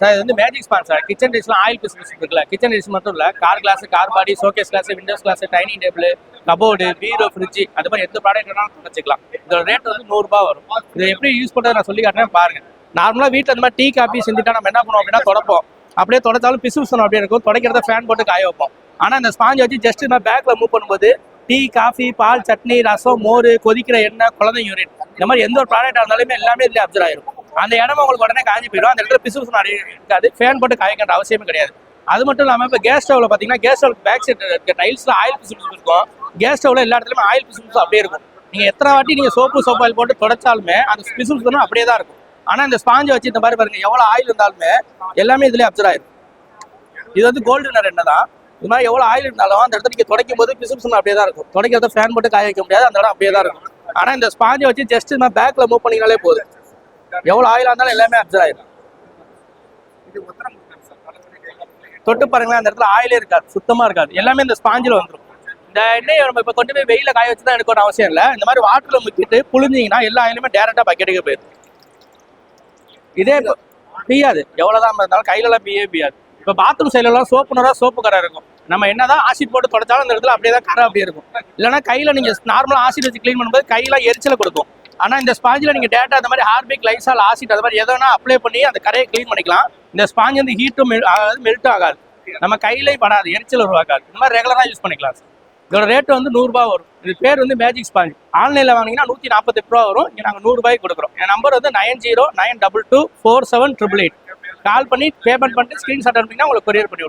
Sir இது வந்து magic sponge sir. Kitchen டிஷ்லாம் ஆயில் பிசினஸ் இருக்குல்ல. கிச்சன் டிஷ் மட்டும் இல்ல car glass car body showcase glass windows glass dining table cupboard பீரோ fridge அது மாதிரி எந்த ப்ராடக்ட் வேணாலும் வச்சுக்கலாம். இதோட ரேட் வந்து நூறுரூபா வரும். இதை எப்படி யூஸ் பண்ணுறது நான் சொல்லி காட்டுறேன் பாருங்க. நார்மலாக வீட்டில் அந்த மாதிரி டீ காஃபி செஞ்சுட்டா நம்ம என்ன பண்ணுவோம் அப்படின்னா தொடப்போம். அப்படியே தொடச்சாலும் பிசு பிசுணும் அப்படியே இருக்கும். துடைக்கிறத ஃபேன் போட்டு காய வைப்போம். ஆனால் இந்த ஸ்பாஞ்ச் வச்சு ஜஸ்ட் நான் பேக்கில் மூவ் பண்ணும்போது டீ காஃபி பால் சட்னி ரசம் மோர் கொதிக்கிற எண்ணெய் குழந்தை யூரின் இந்த மாதிரி எந்த ஒரு ப்ராடக்டாக இருந்தாலுமே எல்லாமே இதுல அப்சர்வ் ஆயிருக்கும் அந்த இடம் உங்களுக்கு உடனே காஞ்சி போயிடும். அந்த இடத்துல பிசு பிசு இருக்காது. ஃபேன் போட்டு காய்க்கின்ற அவசியமே கிடையாது. அது மட்டும் இல்லாமல் இப்போ கேஸ் ஸ்டவ்ல பார்த்தீங்கன்னா கேஸ் ஸ்டவ் பேக் சைடு இருக்க டைல்ஸ்ல ஆயில் பிசு பிசு இருக்கும். கேஸ் ஸ்டவ்ல எல்லா இடத்துலயுமே ஆயில் பிசு பிசு அப்படியே இருக்கும். நீங்க எத்தனை வாட்டி நீங்க சோப்பு சோப்பு ஆயில் போட்டு தொடச்சாலுமே அந்த பிசு பிசு அப்படியே தான் இருக்கும். ஆனா இந்த ஸ்பாஞ்சை வச்சு இந்த மாதிரி பாருங்க எவ்வளவு ஆயில் இருந்தாலுமே எல்லாமே இதுலயே அப்சர் ஆயிரும். இது வந்து கோல்டு நிற எண்ணெய் தான். இது மாதிரி எவ்வளவு ஆயில் இருந்தாலும் அந்த இடத்துல நீங்க தொடக்கும் போது பிசு பிசுன்னு அப்படியே தான் இருக்கும். தொடக்கிறத ஃபேன் போட்டு காய வைக்க முடியாது அந்த இடம் அப்படியே தான் இருக்கும். ஆனா இந்த ஸ்பாஞ்சை வச்சு ஜஸ்ட் நான் பேக்ல மூவ் பண்ணிங்கனாலே போதும். எவ்வளவு ஆயிலா இருந்தாலும் எல்லாமே அப்சர்வ் ஆயிரும். தொட்டு பாருங்களேன் அந்த இடத்துல ஆயிலே இருக்காது சுத்தமா இருக்காது. எல்லாமே இந்த ஸ்பாஞ்சில் வந்துடும் இந்த எண்ணெயை நம்ம இப்போ கொண்டு போய் வெயில காய வச்சு தான் எடுக்கணும் அவசியம் இல்லை. இந்த மாதிரி வாட்டர்ல முக்கிட்டு புழிஞ்சிங்கன்னா எல்லா ஆயிலுமே டேரக்டா பக்கெட்டுக்கு போயிடும். இதே பியாது எவ்வளவுதான் இருந்தாலும் கையில எல்லாம் பியே பியாது இப்போ பாத்ரூம் சைடுல எல்லாம் சோப்பு கரை இருக்கும். நம்ம என்னதான் ஆசிட் போட்டு தொடச்சாலும் அந்த இடத்துல அப்படியே தான் கரை அப்படியே இருக்கும். இல்லைன்னா கையில நீங்க நார்மலா ஆசிட் வச்சு க்ளீன் பண்ணும்போது கையெல்லாம் எரிச்சலை கொடுக்கும். ஆனால் இந்த ஸ்பாஞ்சில் நீங்கள் டேட்டா அந்த மாதிரி ஹார்பிக் லைசால் ஆசிட் அது மாதிரி எதனா அப்ளை பண்ணி அந்த கரையை க்ளீன் பண்ணிக்கலாம். இந்த ஸ்பாஞ்ச் வந்து ஹீட்டும் அதாவது மெல்ட்டும் ஆகாது. நம்ம கையிலையும் படாது எரிச்சல் உருவாக்காது இந்த மாதிரி ரெகுலராக யூஸ் பண்ணிக்கலாம். சார் இதோட ரேட்டு வந்து நூறுரூபா வரும். இது பேர் வந்து மேஜிக் ஸ்பாஞ்ச் ஆன்லைனில் வாங்கினீங்கன்னா நூற்றி நாற்பத்தெட்டு ரூபா வரும். இங்கே நாங்கள் நூறுரூபாய்க்கு கொடுக்குறோம். என் நம்பர் வந்து nine zero nine double two four seven triple eight call பண்ணி பேமெண்ட் பண்ணிட்டு ஸ்க்ரீன்ஷாட் அனுப்பிங்கன்னா உங்களுக்கு கொரியர் பண்ணி